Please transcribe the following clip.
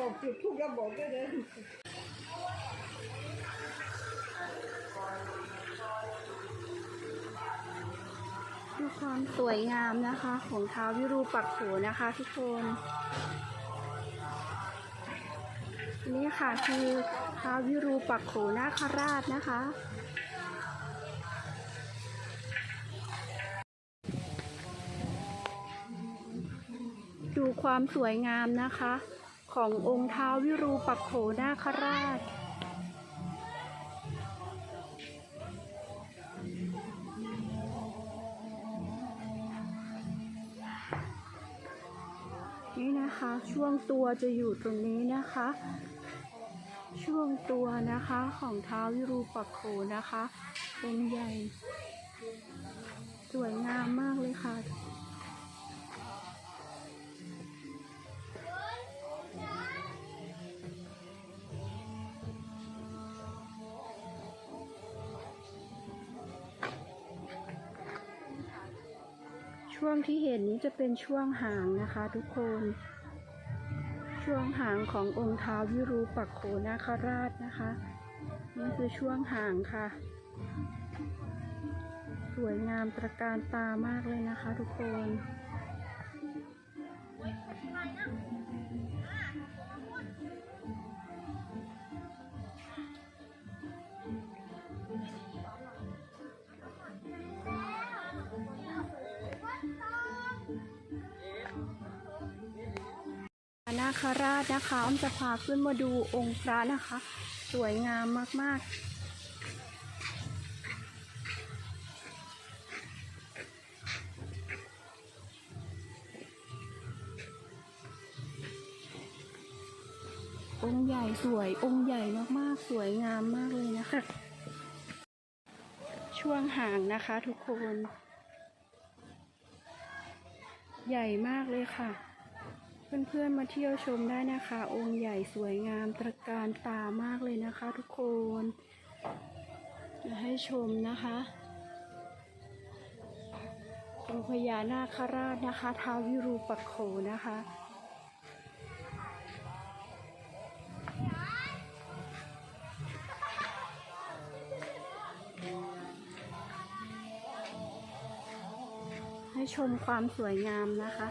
บอกจุดทุกแล้วบอกได้เลยดูความสวยงามนะคะ ของเท้าวิรูปักโขนะคะทุกคนนี่ค่ะคือเท้าววิรูปักโขนาคราชนะคะดูความสวยงามนะคะ ขององค์ท้าววิรูปักโขนาคราช นี่นะคะ ช่วงตัวจะอยู่ตรงนี้นะคะ ช่วงตัวนะคะของเท้าวิรูปักโขนะคะองค์ใหญ่ สวยงามมากเลยค่ะ ช่วงที่เห็นนี้จะเป็นช่วงหางนะคะทุกคน ช่วงหางขององค์ท้าววิรูปักโขนาคราชนะคะ นี่คือช่วงหางค่ะ สวยงามประการตามากเลยนะคะทุกคน คราชนะคะอ้อมจะพาขึ้นมาดูองค์พระนะคะ สวยงามมากๆองค์ใหญ่สวยองค์ใหญ่มากๆ สวยงามมากเลยนะคะ ช่วงห่างนะคะทุกคน ใหญ่มากเลยค่ะ เพื่อนๆมาเที่ยวชมได้นะคะ องค์ใหญ่สวยงามตระการตามากเลยนะคะทุกคนจะให้ชมนะคะองค์พญานาคราชนะคะท้าววิรูปักโขนะคะให้ชมความสวยงามนะคะ